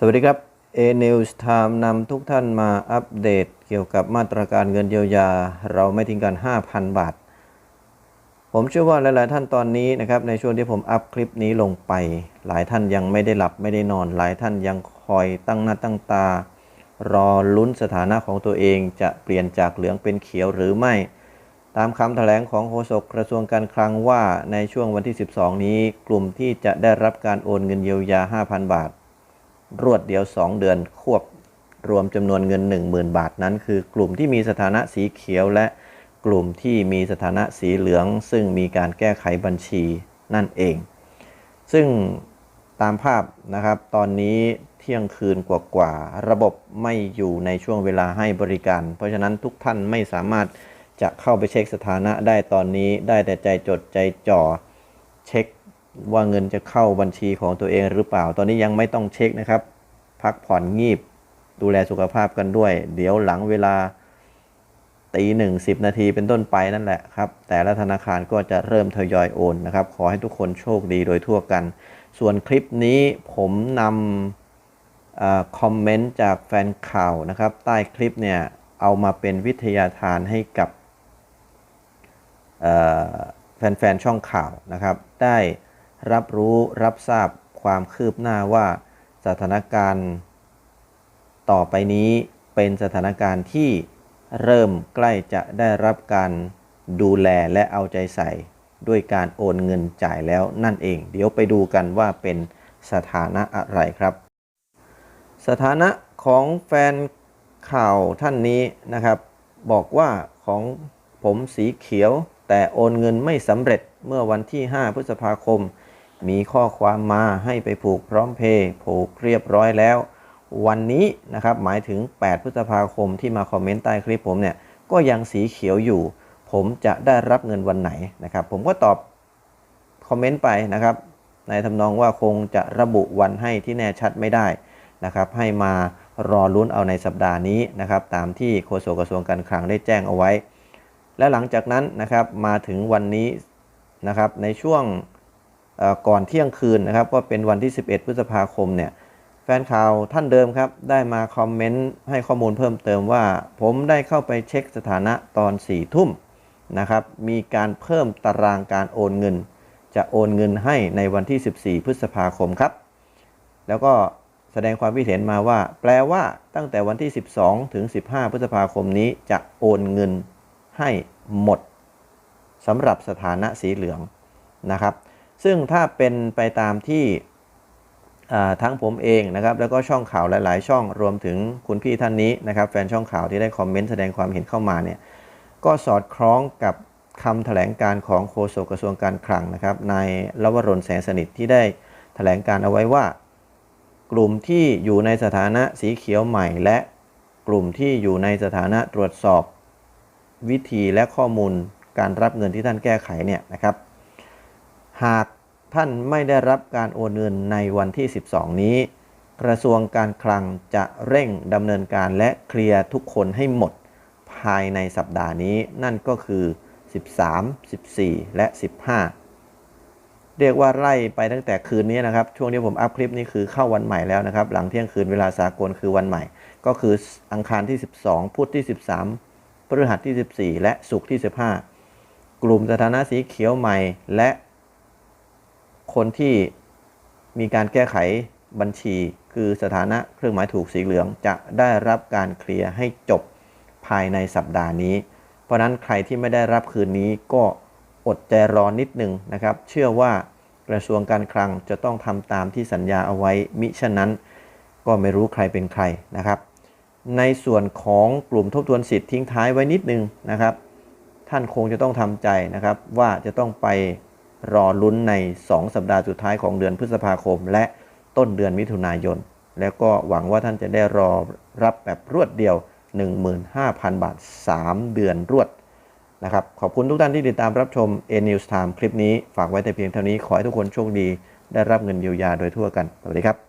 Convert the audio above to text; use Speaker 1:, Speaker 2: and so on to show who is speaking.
Speaker 1: สวัสดีครับ A News Time นำทุกท่านมาอัปเดตเกี่ยวกับมาตรการเงินเยียวยา เราไม่ทิ้งกัน 5,000 บาท ผมเชื่อว่าหลาย ๆ ท่านตอนนี้นะครับ ในช่วงที่ผมอัพคลิปนี้ลงไป หลายท่านยังไม่ได้หลับไม่ได้นอน หลายท่านยังคอยตั้งหน้าตั้งตา รอลุ้นสถานะของตัวเองจะเปลี่ยนจากเหลืองเป็นเขียวหรือไม่ ตามคำแถลงของโฆษกกระทรวงการคลังว่าในช่วงวันที่ 12 นี้ กลุ่มที่จะได้รับการโอนเงินเยียวยา 5,000 บาท รวดเดียว 2 เดือนควบรวมจำนวนเงิน 10,000 บาทนั้น คือกลุ่มที่มีสถานะสีเขียวและกลุ่มที่มีสถานะสีเหลือง ซึ่งมีการแก้ไขบัญชีนั่นเอง ซึ่งตามภาพนะครับ ตอนนี้เที่ยงคืนกว่าๆระบบไม่อยู่ในช่วงเวลาให้บริการ เพราะฉะนั้นทุกท่านไม่สามารถจะเข้าไปเช็คสถานะได้ตอนนี้ได้แต่ใจจดใจจ่อเช็ค ว่าเงินจะเข้าบัญชีของตัวเองหรือเปล่า ตอนนี้ยังไม่ต้องเช็คนะครับ พักผ่อนงีบ ดูแลสุขภาพกันด้วย เดี๋ยวหลังเวลาตีหนึ่งสิบนาทีเป็นต้นไปนั่นแหละครับ แต่ละธนาคารก็จะเริ่มทยอยโอนนะครับ ขอให้ทุกคนโชคดีโดยทั่วกัน ส่วนคลิปนี้ผมนำอคอมเมนต์จากแฟนข่าวนะครับ ใต้คลิปเนี่ย เอามาเป็นวิทยาทานให้กับแฟนๆ ช่องข่าวนะครับ ได้ รับรู้รับทราบความคืบหน้าว่าสถานการณ์ ต่อไปนี้เป็นสถานการณ์ที่เริ่มใกล้จะได้รับการดูแลและเอาใจใส่ ด้วยการโอนเงินจ่ายแล้วนั่นเอง เดี๋ยวไปดูกันว่าเป็นสถานะอะไรครับ สถานะของแฟนข่าวท่านนี้นะครับ บอกว่าของผมสีเขียวแต่โอนเงินไม่สำเร็จเมื่อวันที่ 5 พฤษภาคม มีข้อความมาให้ไปผูกพร้อมเพย์ผูกเรียบร้อยแล้ว วันนี้นะครับหมายถึง 8 พฤษภาคมที่มาคอมเมนต์ใต้คลิปผมเนี่ยก็ยังสีเขียวอยู่ ผมจะได้รับเงินวันไหนนะครับ ผมก็ตอบคอมเมนต์ไปนะครับ ในทำนองว่าคงจะระบุวันให้ที่แน่ชัดไม่ได้นะครับ ให้มารอลุ้นเอาในสัปดาห์นี้นะครับ ตามที่โฆษกกระทรวงการคลังได้แจ้งเอาไว้ และหลังจากนั้นนะครับมาถึงวันนี้นะครับในช่วง ก่อนเที่ยงคืนนะครับ ก็เป็นวันที่ 11 พฤษภาคมเนี่ยแฟนข่าวท่านเดิมครับ ได้มาคอมเมนต์ให้ข้อมูลเพิ่มเติมว่า ผมได้เข้าไปเช็คสถานะตอน4ทุ่มนะครับ มีการเพิ่มตารางการโอนเงิน จะโอนเงินให้ในวันที่ 14 พฤษภาคมครับ แล้วก็แสดงความคิดเห็นมาว่า แปลว่าตั้งแต่วันที่ 12 ถึง 15 พฤษภาคมนี้จะโอนเงินให้หมดสำหรับสถานะสีเหลืองนะครับ ซึ่งถ้าเป็นไปตามที่ทั้งผมเองนะครับแล้วก็ช่องข่าวหลาย ๆ ช่องรวมถึงคุณพี่ท่านนี้นะครับแฟนช่องข่าวที่ได้คอมเมนต์แสดงความเห็นเข้ามาเนี่ยก็สอดคล้องกับคำแถลงการของโฆษกกระทรวงการคลังนะครับนายลวรนแสงสนิทที่ได้แถลงการเอาไว้ว่า กลุ่มที่อยู่ในสถานะสีเขียวใหม่ และกลุ่มที่อยู่ในสถานะตรวจสอบวิธีและข้อมูลการรับเงินที่ท่านแก้ไขเนี่ยนะครับ หากท่านไม่ได้รับการโอนเงินในวันที่ 12 นี้ กระทรวงการคลังจะเร่งดำเนินการและเคลียร์ทุกคนให้หมดภายในสัปดาห์นี้ นั่นก็คือ 13 14 และ 15 เรียกว่าไล่ไปตั้งแต่คืนนี้นะครับ ช่วงที่ผมอัพคลิปนี้คือเข้าวันใหม่แล้วนะครับ หลังเที่ยงคืนเวลาสากลคือวันใหม่ ก็คืออังคารที่ 12 พุธที่ 13พฤหัสที่ 14 และศุกร์ที่ 15 กลุ่มสถานะสีเขียวใหม่และ คนที่มีการแก้ไขบัญชี คือสถานะเครื่องหมายถูกสีเหลืองจะได้รับการเคลียร์ให้จบภายในสัปดาห์นี้ เพราะนั้นใครที่ไม่ได้รับคืนนี้ก็อดใจรอนิดหนึ่งนะครับ เชื่อว่ากระทรวงการคลังจะต้องทำตามที่สัญญาเอาไว้ มิฉะนั้นก็ไม่รู้ใครเป็นใครนะครับ ในส่วนของกลุ่มทบทวนสิทธิ์ทิ้งท้ายไว้นิดนึงนะครับ ท่านคงจะต้องทำใจนะครับว่าจะต้องไป รอลุ้นใน 2 สัปดาห์สุดท้ายของเดือนพฤษภาคม และต้นเดือนมิถุนายน แล้วก็หวังว่าท่านจะได้รอรับแบบรวดเดียว 15,000 บาท 3 เดือนรวดนะครับขอบคุณทุกท่านที่ติดตามรับชม A News Time คลิปนี้ ฝากไว้แต่เพียงเท่านี้ขอให้ทุกคนโชคดี ได้รับเงินเยียวยาโดยทั่วกัน สวัสดีครับ